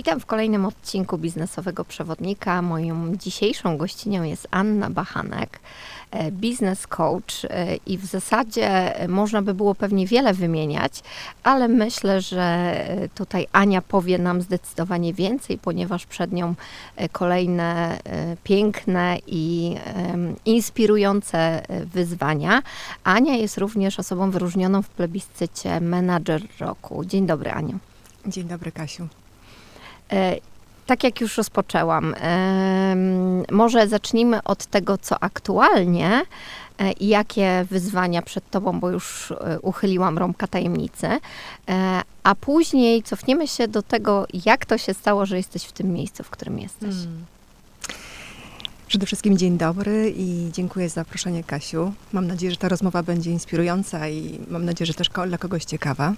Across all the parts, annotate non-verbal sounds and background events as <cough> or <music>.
Witam w kolejnym odcinku Biznesowego Przewodnika. Moją dzisiejszą gościnią jest Anna Bachanek, e, biznes coach e, i w zasadzie można by było pewnie wiele wymieniać, ale myślę, że e, tutaj Ania powie nam zdecydowanie więcej, ponieważ przed nią kolejne piękne i inspirujące wyzwania. Ania jest również osobą wyróżnioną w plebiscycie Manager Roku. Dzień dobry Aniu. Dzień dobry Kasiu. E, tak jak już rozpoczęłam, może zacznijmy od tego, co aktualnie e, i jakie wyzwania przed Tobą, bo już e, uchyliłam rąbka tajemnicy, a później cofniemy się do tego, jak to się stało, że jesteś w tym miejscu, w którym jesteś. Hmm. Przede wszystkim dzień dobry i dziękuję za zaproszenie Kasiu. Mam nadzieję, że ta rozmowa będzie inspirująca i mam nadzieję, że też dla kogoś ciekawa.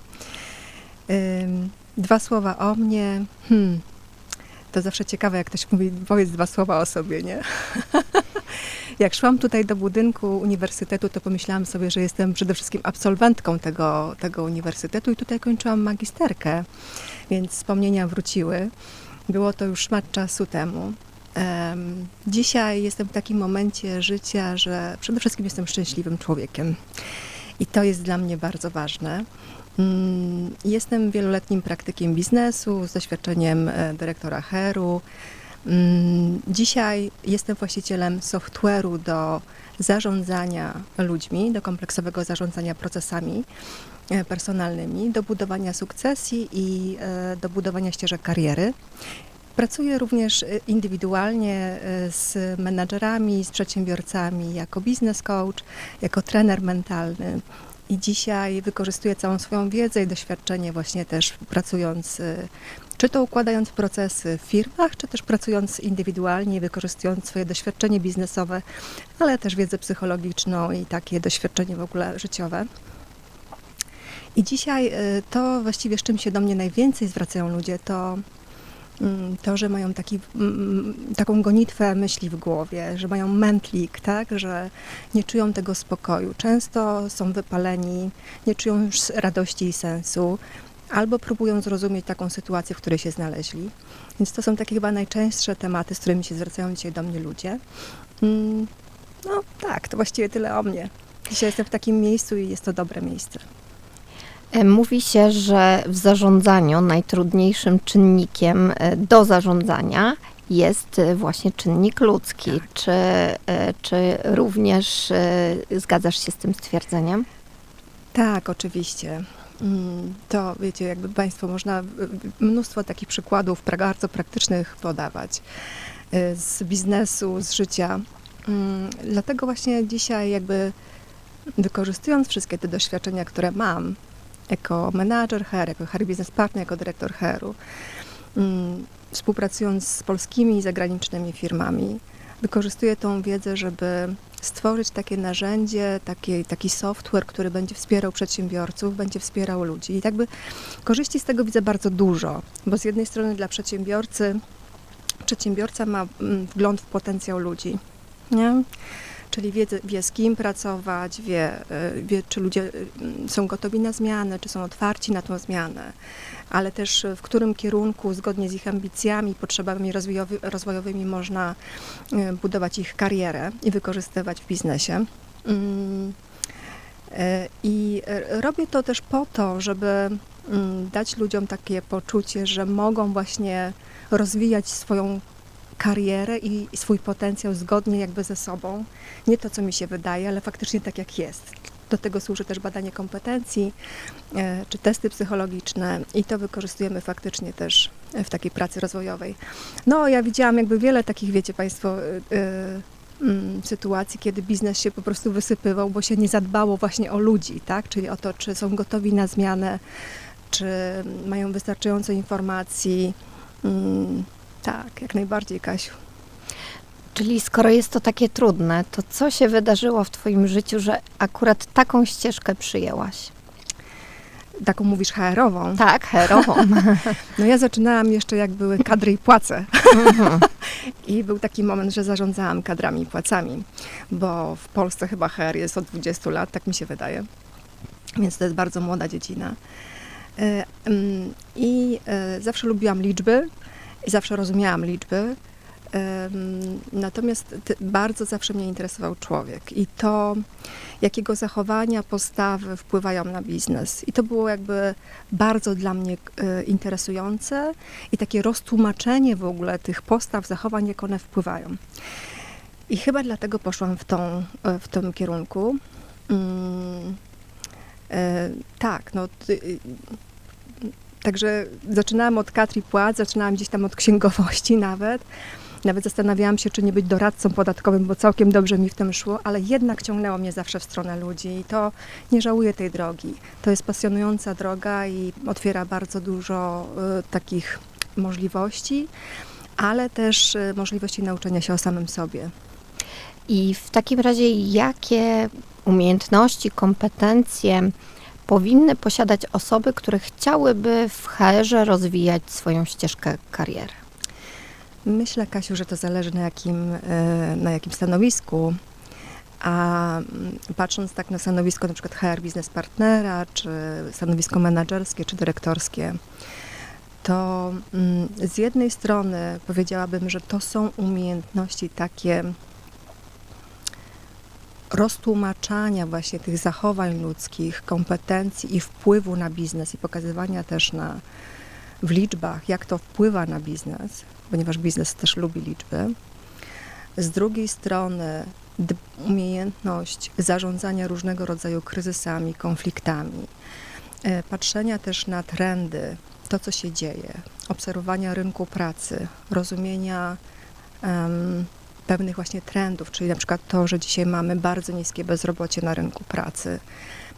Dwa słowa o mnie. Hmm. To zawsze ciekawe, jak ktoś mówi, powiedz dwa słowa o sobie, nie? <laughs> jak szłam tutaj do budynku uniwersytetu, to pomyślałam sobie, że jestem przede wszystkim absolwentką tego, tego uniwersytetu i tutaj kończyłam magisterkę, więc wspomnienia wróciły. Było to już szmat czasu temu. Um, dzisiaj jestem w takim momencie życia, że przede wszystkim jestem szczęśliwym człowiekiem. I to jest dla mnie bardzo ważne. Mm, jestem wieloletnim praktykiem biznesu z doświadczeniem e, dyrektora Heru. Mm, dzisiaj jestem właścicielem software'u do zarządzania ludźmi, do kompleksowego zarządzania procesami e, personalnymi, do budowania sukcesji i e, do budowania ścieżek kariery. Pracuję również indywidualnie z menadżerami, z przedsiębiorcami jako biznes coach, jako trener mentalny i dzisiaj wykorzystuję całą swoją wiedzę i doświadczenie właśnie też pracując, y, czy to układając procesy w firmach, czy też pracując indywidualnie, wykorzystując swoje doświadczenie biznesowe, ale też wiedzę psychologiczną i takie doświadczenie w ogóle życiowe. I dzisiaj y, to właściwie z czym się do mnie najwięcej zwracają ludzie, to to, że mają taki, mm, taką gonitwę myśli w głowie, że mają mętlik, tak, że nie czują tego spokoju. Często są wypaleni, nie czują już radości i sensu, albo próbują zrozumieć taką sytuację, w której się znaleźli. Więc to są takie chyba najczęstsze tematy, z którymi się zwracają dzisiaj do mnie ludzie. Mm, no tak, to właściwie tyle o mnie. Dzisiaj jestem w takim miejscu i jest to dobre miejsce. E, mówi się, że w zarządzaniu najtrudniejszym czynnikiem e, do zarządzania jest e, właśnie czynnik ludzki. Tak. Czy, czy również zgadzasz się z tym stwierdzeniem? Tak, oczywiście. Mm, to wiecie, jakby Państwo można mnóstwo takich przykładów bardzo praktycznych podawać z biznesu, z życia. Mm, dlatego właśnie dzisiaj jakby wykorzystując wszystkie te doświadczenia, które mam, jako menadżer HER, jako HER Business Partner, jako dyrektor HER-u, mm, współpracując z polskimi i zagranicznymi firmami, wykorzystuję tą wiedzę, żeby stworzyć takie narzędzie, taki, taki software, który będzie wspierał przedsiębiorców, będzie wspierał ludzi. I jakby korzyści z tego widzę bardzo dużo, bo z jednej strony dla przedsiębiorcy, przedsiębiorca ma mm, wgląd w potencjał ludzi. Nie? Czyli wie, wie z kim pracować, wie, e, wie, czy ludzie e, są gotowi na zmianę, czy są otwarci na tą zmianę, ale też w którym kierunku, zgodnie z ich ambicjami, potrzebami rozwojowy, rozwojowymi można e, budować ich karierę i wykorzystywać w biznesie. Mm, I robię to też po to, żeby mm, dać ludziom takie poczucie, że mogą właśnie rozwijać swoją karierę i swój potencjał zgodnie jakby ze sobą. Nie to, co mi się wydaje, ale faktycznie tak, jak jest. Do tego służy też badanie kompetencji e, czy testy psychologiczne i to wykorzystujemy faktycznie też w takiej pracy rozwojowej. No, ja widziałam jakby wiele takich, wiecie Państwo, e, e, mm, sytuacji, kiedy biznes się po prostu wysypywał, bo się nie zadbało właśnie o ludzi, tak? Czyli o to, czy są gotowi na zmianę, czy mają wystarczająco informacji, mm, tak, jak najbardziej, Kasiu. Czyli skoro jest to takie trudne, to co się wydarzyło w Twoim życiu, że akurat taką ścieżkę przyjęłaś? Taką mówisz HR-ową? Tak, HR-ową. <laughs> no ja zaczynałam jeszcze jak były kadry i płace. Mhm. <laughs> I był taki moment, że zarządzałam kadrami i płacami, bo w Polsce chyba HR jest od 20 lat, tak mi się wydaje. Więc to jest bardzo młoda dziedzina. E, mm, I e, zawsze lubiłam liczby i zawsze rozumiałam liczby. Natomiast bardzo zawsze mnie interesował człowiek i to, jakiego zachowania, postawy wpływają na biznes. I to było jakby bardzo dla mnie e, interesujące i takie roztłumaczenie w ogóle tych postaw, zachowań, jak one wpływają. I chyba dlatego poszłam w, tą, e, w tym kierunku. Mm, e, tak, no. Także zaczynałam od Katri Płac, zaczynałam gdzieś tam od księgowości <laughs> nawet. Nawet zastanawiałam się, czy nie być doradcą podatkowym, bo całkiem dobrze mi w tym szło, ale jednak ciągnęło mnie zawsze w stronę ludzi i to nie żałuję tej drogi. To jest pasjonująca droga i otwiera bardzo dużo y, takich możliwości, ale też y, możliwości nauczenia się o samym sobie. I w takim razie, jakie umiejętności, kompetencje powinny posiadać osoby, które chciałyby w HR-ze rozwijać swoją ścieżkę kariery? Myślę, Kasiu, że to zależy na jakim, e, na jakim stanowisku. A mm, patrząc tak na stanowisko przykład HR biznes partnera, czy stanowisko menedżerskie, czy dyrektorskie, to mm, z jednej strony powiedziałabym, że to są umiejętności takie roztłumaczania właśnie tych zachowań ludzkich, kompetencji i wpływu na biznes i pokazywania też na, w liczbach, jak to wpływa na biznes, ponieważ biznes też lubi liczby. Z drugiej strony umiejętność zarządzania różnego rodzaju kryzysami, konfliktami, e, patrzenia też na trendy, to co się dzieje, obserwowania rynku pracy, rozumienia em, pewnych właśnie trendów, czyli na przykład to, że dzisiaj mamy bardzo niskie bezrobocie na rynku pracy,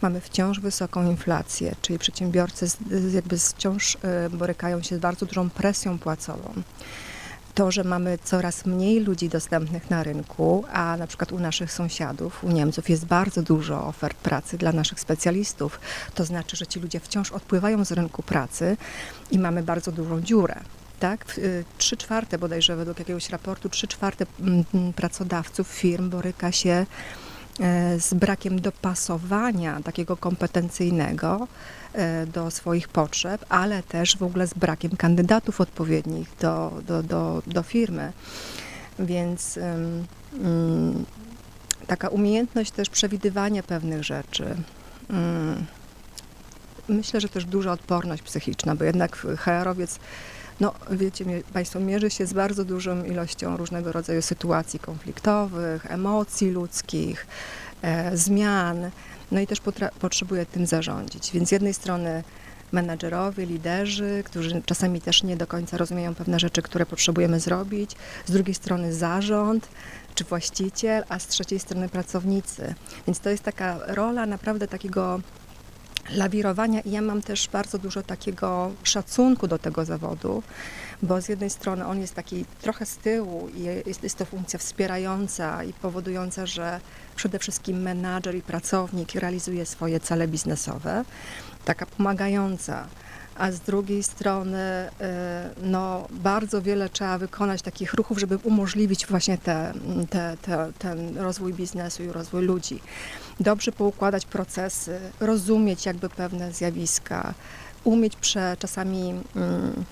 mamy wciąż wysoką inflację, czyli przedsiębiorcy jakby wciąż e, borykają się z bardzo dużą presją płacową. To, że mamy coraz mniej ludzi dostępnych na rynku, a na przykład u naszych sąsiadów, u Niemców jest bardzo dużo ofert pracy dla naszych specjalistów, to znaczy, że ci ludzie wciąż odpływają z rynku pracy i mamy bardzo dużą dziurę. Tak? Y, Trzy czwarte bodajże według jakiegoś raportu, trzy czwarte mm, mm, pracodawców, firm boryka się e, z brakiem dopasowania takiego kompetencyjnego e, do swoich potrzeb, ale też w ogóle z brakiem kandydatów odpowiednich do, do, do, do firmy. Więc ym, taka umiejętność też przewidywania pewnych rzeczy. Myślę, że też duża odporność psychiczna, bo jednak HR-owiec no, wiecie Państwo, mierzy się z bardzo dużą ilością różnego rodzaju sytuacji konfliktowych, emocji ludzkich, e, zmian, no i też potrzebuje tym zarządzić. Więc z jednej strony menadżerowie, liderzy, którzy czasami też nie do końca rozumieją pewne rzeczy, które potrzebujemy zrobić, z drugiej strony zarząd czy właściciel, a z trzeciej strony pracownicy. Więc to jest taka rola naprawdę takiego lawirowania i ja mam też bardzo dużo takiego szacunku do tego zawodu, bo z jednej strony on jest taki trochę z tyłu i jest, jest to funkcja wspierająca i powodująca, że przede wszystkim menadżer i pracownik realizuje swoje cele biznesowe, taka pomagająca, a z drugiej strony y, no, bardzo wiele trzeba wykonać takich ruchów, żeby umożliwić właśnie te, te, te, ten rozwój biznesu i rozwój ludzi. Dobrze poukładać procesy, rozumieć jakby pewne zjawiska, umieć prze, czasami mm,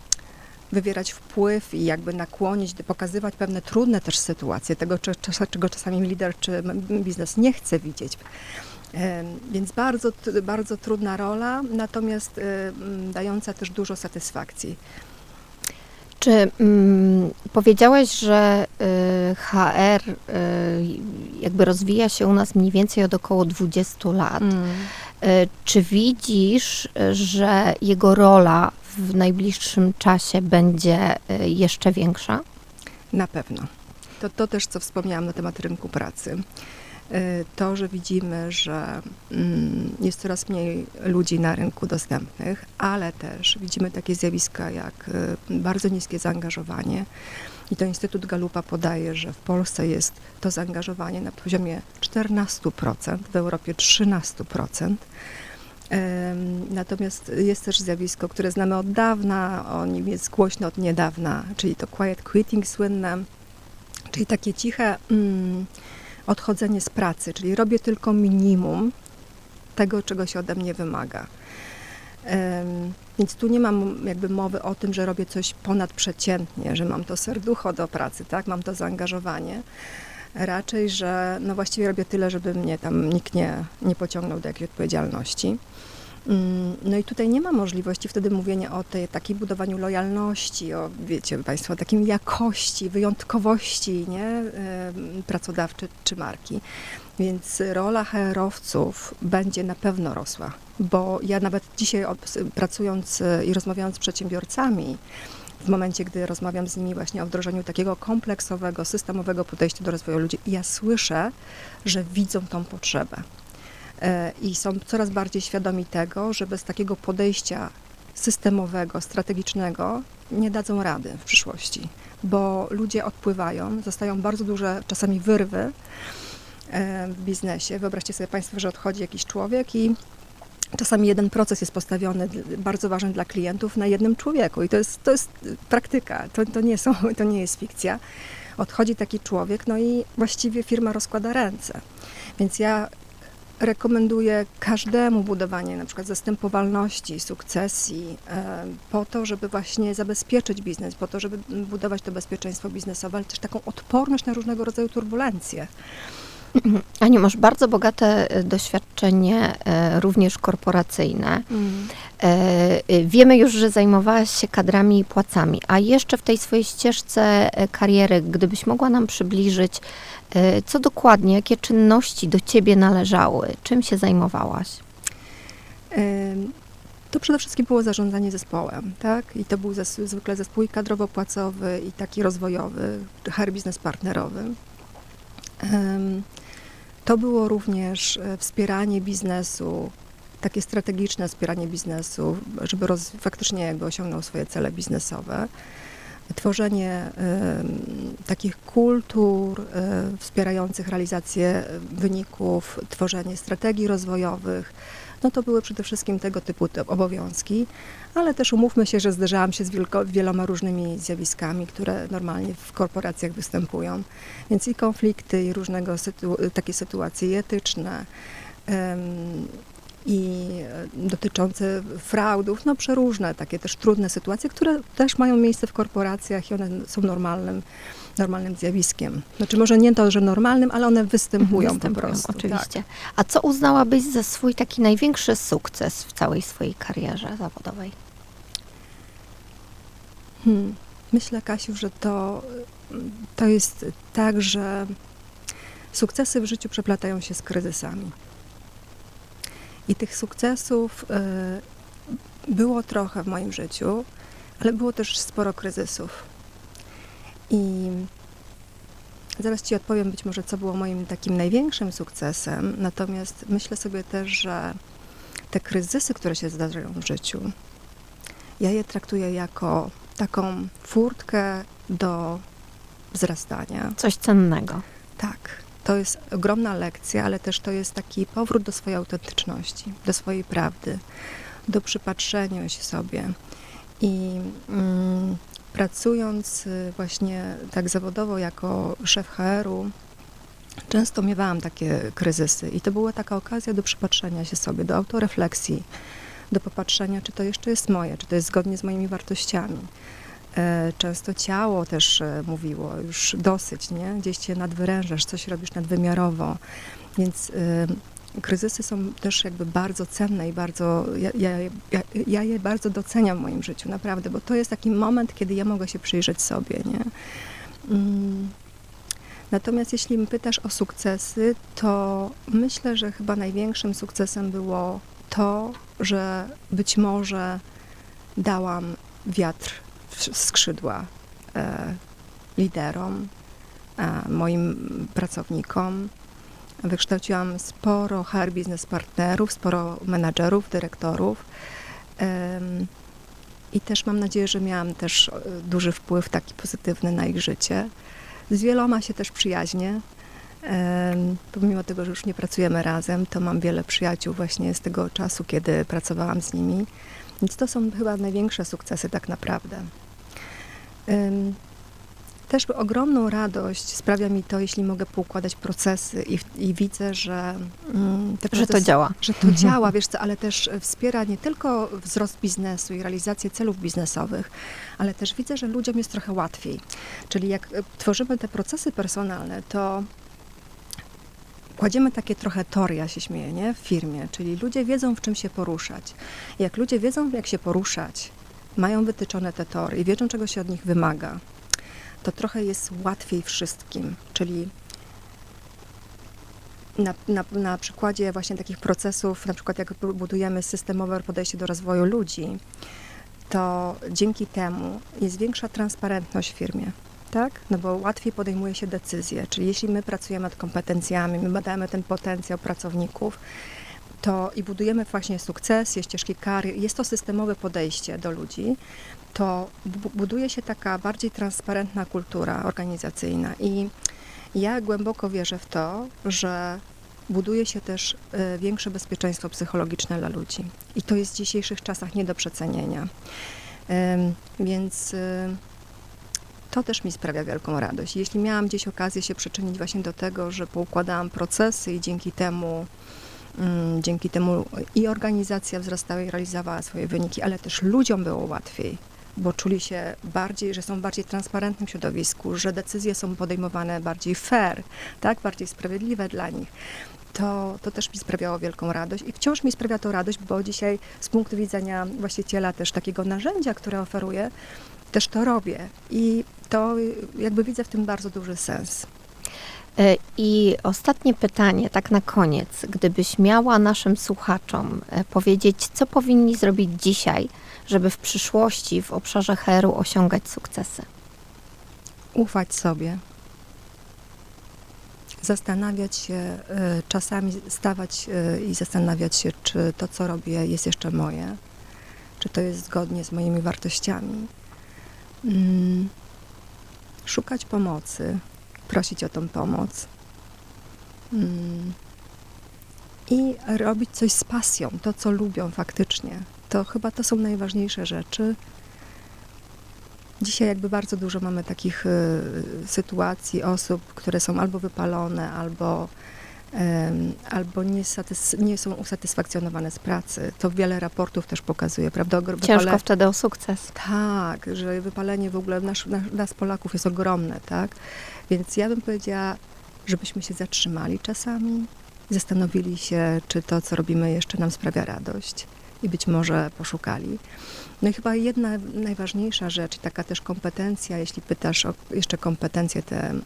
wywierać wpływ i jakby nakłonić, pokazywać pewne trudne też sytuacje, tego czego czasami lider czy biznes nie chce widzieć. Więc bardzo, bardzo trudna rola, natomiast dająca też dużo satysfakcji. Czy mm, powiedziałaś, że y, HR y, jakby rozwija się u nas mniej więcej od około 20 lat? Y, czy widzisz, że jego rola w najbliższym czasie będzie y, jeszcze większa? Na pewno. To, to też, co wspomniałam na temat rynku pracy. Y, To, że widzimy, że mm, jest coraz mniej ludzi na rynku dostępnych, ale też widzimy takie zjawiska jak y, bardzo niskie zaangażowanie. I to Instytut Galupa podaje, że w Polsce jest to zaangażowanie na poziomie 14%, w Europie 13%. Em, Natomiast jest też zjawisko, które znamy od dawna, o nim jest głośno od niedawna, czyli to quiet quitting słynne, czyli takie ciche mm, odchodzenie z pracy, czyli robię tylko minimum tego, czego się ode mnie wymaga. Więc tu nie mam jakby mowy o tym, że robię coś ponadprzeciętnie, że mam to serducho do pracy, tak? Mam to zaangażowanie. Raczej, że no właściwie robię tyle, żeby mnie tam nikt nie, nie pociągnął do jakiejś odpowiedzialności. Mm, No i tutaj nie ma możliwości wtedy mówienia o tej takiej budowaniu lojalności, o wiecie Państwo, takim jakości, wyjątkowości, nie? Em, Pracodawcy czy marki. Więc rola HR-owców będzie na pewno rosła, bo ja nawet dzisiaj pracując e, i rozmawiając z przedsiębiorcami, w momencie, gdy rozmawiam z nimi właśnie o wdrożeniu takiego kompleksowego, systemowego podejścia do rozwoju ludzi, ja słyszę, że widzą tą potrzebę i są coraz bardziej świadomi tego, że bez takiego podejścia systemowego, strategicznego nie dadzą rady w przyszłości, bo ludzie odpływają, zostają bardzo duże czasami wyrwy e, w biznesie. Wyobraźcie sobie Państwo, że odchodzi jakiś człowiek i czasami jeden proces jest postawiony, bardzo ważny dla klientów, na jednym człowieku i to jest, to jest praktyka, to, to, nie są, <laughs> to nie jest fikcja. Odchodzi taki człowiek, no i właściwie firma rozkłada ręce. Więc ja rekomenduję każdemu budowanie na przykład zastępowalności, sukcesji, e, po to, żeby właśnie zabezpieczyć biznes, po to, żeby budować to bezpieczeństwo biznesowe, ale też taką odporność na różnego rodzaju turbulencje. <clears throat> Aniu, masz bardzo bogate e, doświadczenie e, również korporacyjne. E, e, Wiemy już, że zajmowałaś się kadrami i płacami, a jeszcze w tej swojej ścieżce kariery, gdybyś mogła nam przybliżyć, co dokładnie, jakie czynności do ciebie należały, czym się zajmowałaś? To przede wszystkim było zarządzanie zespołem, tak? I to był zes- zwykle zespół kadrowo-płacowy i taki rozwojowy, HR biznes partnerowy. To było również e, wspieranie biznesu, takie strategiczne wspieranie biznesu, żeby roz, faktycznie jakby osiągnął swoje cele biznesowe. Tworzenie ym, takich kultur y, wspierających realizację wyników, tworzenie strategii rozwojowych, no to były przede wszystkim tego typu obowiązki, ale też umówmy się, że zderzałam się z wieloma różnymi zjawiskami, które normalnie w korporacjach występują. Więc i konflikty, i różnego sytu, takie sytuacje etyczne, em, i dotyczące fraudów, no przeróżne, takie też trudne sytuacje, które też mają miejsce w korporacjach i one są normalnym, normalnym zjawiskiem. Znaczy może nie to, że normalnym, ale one występują, Występują, po prostu. Oczywiście. Tak. A co uznałabyś za swój taki największy sukces w całej swojej karierze zawodowej? Hmm. Myślę, Kasiu, że to, to jest tak, że sukcesy w życiu przeplatają się z kryzysami. I tych sukcesów y, było trochę w moim życiu, ale było też sporo kryzysów. I zaraz Ci odpowiem być może, co było moim takim największym sukcesem, natomiast myślę sobie też, że te kryzysy, które się zdarzają w życiu, ja je traktuję jako taką furtkę do wzrastania. Coś cennego. Tak, to jest ogromna lekcja, ale też to jest taki powrót do swojej autentyczności, do swojej prawdy, do przypatrzenia się sobie. I mm, pracując y, właśnie tak zawodowo jako szef HR-u, często miewałam takie kryzysy i to była taka okazja do przypatrzenia się sobie, do autorefleksji, do popatrzenia, czy to jeszcze jest moje, czy to jest zgodnie z moimi wartościami. E, Często ciało też e, mówiło, już dosyć, nie? Gdzieś cię nadwyrężasz, coś robisz nadwymiarowo. Więc y, kryzysy są też jakby bardzo cenne i bardzo, ja, ja, ja, ja je bardzo doceniam w moim życiu, naprawdę, bo to jest taki moment, kiedy ja mogę się przyjrzeć sobie, nie? Mm. Natomiast jeśli pytasz o sukcesy, to myślę, że chyba największym sukcesem było to, że być może dałam wiatr w skrzydła e, liderom, e, moim pracownikom. Wykształciłam sporo HR biznes partnerów, sporo menadżerów, dyrektorów. I też mam nadzieję, że miałam też e, duży wpływ taki pozytywny na ich życie. Z wieloma się też przyjaźnię. Em, Pomimo tego, że już nie pracujemy razem, to mam wiele przyjaciół właśnie z tego czasu, kiedy pracowałam z nimi. Więc to są chyba największe sukcesy tak naprawdę. Też ogromną radość sprawia mi to, jeśli mogę poukładać procesy i, i widzę, że mm, te Że procesy, to działa. że to działa, wiesz co, ale też wspiera nie tylko wzrost biznesu i realizację celów biznesowych, ale też widzę, że ludziom jest trochę łatwiej. Czyli jak e, tworzymy te procesy personalne, to kładziemy takie trochę tory, ja się śmieję, nie? w firmie, czyli ludzie wiedzą, w czym się poruszać. Jak ludzie wiedzą, jak się poruszać, mają wytyczone te tory i wiedzą, czego się od nich wymaga, to trochę jest łatwiej wszystkim. Czyli na, na, na przykładzie właśnie takich procesów, na przykład jak bu- budujemy systemowe podejście do rozwoju ludzi, to dzięki temu jest większa transparentność w firmie. Tak? No bo łatwiej podejmuje się decyzje. Czyli jeśli my pracujemy nad kompetencjami, my badamy ten potencjał pracowników, to i budujemy właśnie sukcesy, ścieżki karier, jest to systemowe podejście do ludzi, to bu- buduje się taka bardziej transparentna kultura organizacyjna. I ja głęboko wierzę w to, że buduje się też y, większe bezpieczeństwo psychologiczne dla ludzi. I to jest w dzisiejszych czasach nie do przecenienia. Więc y, to też mi sprawia wielką radość. Jeśli miałam gdzieś okazję się przyczynić właśnie do tego, że poukładałam procesy i dzięki temu Mm, Dzięki temu i organizacja wzrastała i realizowała swoje wyniki, ale też ludziom było łatwiej, bo czuli się bardziej, że są w bardziej transparentnym środowisku, że decyzje są podejmowane bardziej fair, tak, bardziej sprawiedliwe dla nich. To, to też mi sprawiało wielką radość i wciąż mi sprawia to radość, bo dzisiaj z punktu widzenia właściciela też takiego narzędzia, które oferuję, też to robię i to jakby widzę w tym bardzo duży sens. E, I ostatnie pytanie, tak na koniec. Gdybyś miała naszym słuchaczom e, powiedzieć, co powinni zrobić dzisiaj, żeby w przyszłości w obszarze HR-u osiągać sukcesy? ufać sobie. Zastanawiać się, y, czasami stawać i zastanawiać się, czy to, co robię, jest jeszcze moje, czy to jest zgodnie z moimi wartościami. Mm, Szukać pomocy, prosić o tą pomoc. Mm, I robić coś z pasją, to, co lubią faktycznie. To chyba to są najważniejsze rzeczy. Dzisiaj jakby bardzo dużo mamy takich y, sytuacji, osób, które są albo wypalone, albo, albo nie, nie są usatysfakcjonowane z pracy. To wiele raportów też pokazuje, prawda? Ciężko wtedy o sukces. tak, że wypalenie w ogóle nas, nas, Polaków jest ogromne, tak? Więc ja bym powiedziała, żebyśmy się zatrzymali czasami, zastanowili się, czy to, co robimy, jeszcze nam sprawia radość i być może poszukali. No i chyba jedna najważniejsza rzecz, taka też kompetencja, jeśli pytasz o jeszcze kompetencje te mm,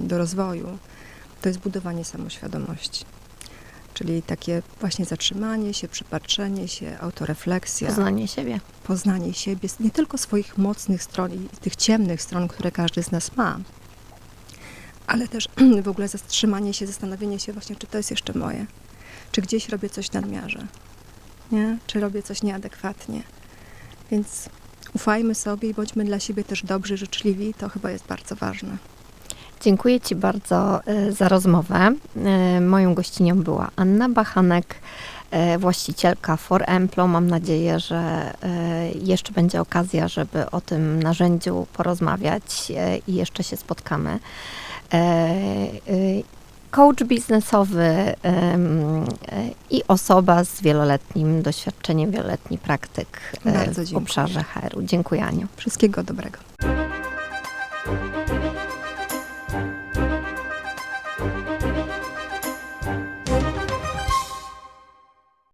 do rozwoju, to jest budowanie samoświadomości. Czyli takie właśnie zatrzymanie się, przypatrzenie się, autorefleksja Poznanie siebie. poznanie siebie, nie tylko swoich mocnych stron i tych ciemnych stron, które każdy z nas ma, ale też <clears throat> w ogóle zatrzymanie się, zastanowienie się właśnie, czy to jest jeszcze moje, czy gdzieś robię coś w nadmiarze, nie? czy robię coś nieadekwatnie. Więc ufajmy sobie i bądźmy dla siebie też dobrzy, życzliwi, to chyba jest bardzo ważne. Dziękuję Ci bardzo e, za rozmowę. E, Moją gościnią była Anna Bachanek, e, właścicielka For Emplo. Mam nadzieję, że jeszcze będzie okazja, żeby o tym narzędziu porozmawiać i jeszcze się spotkamy. Coach biznesowy i osoba z wieloletnim doświadczeniem, wieloletni praktyk w obszarze HR-u. Dziękuję Aniu. Wszystkiego dobrego.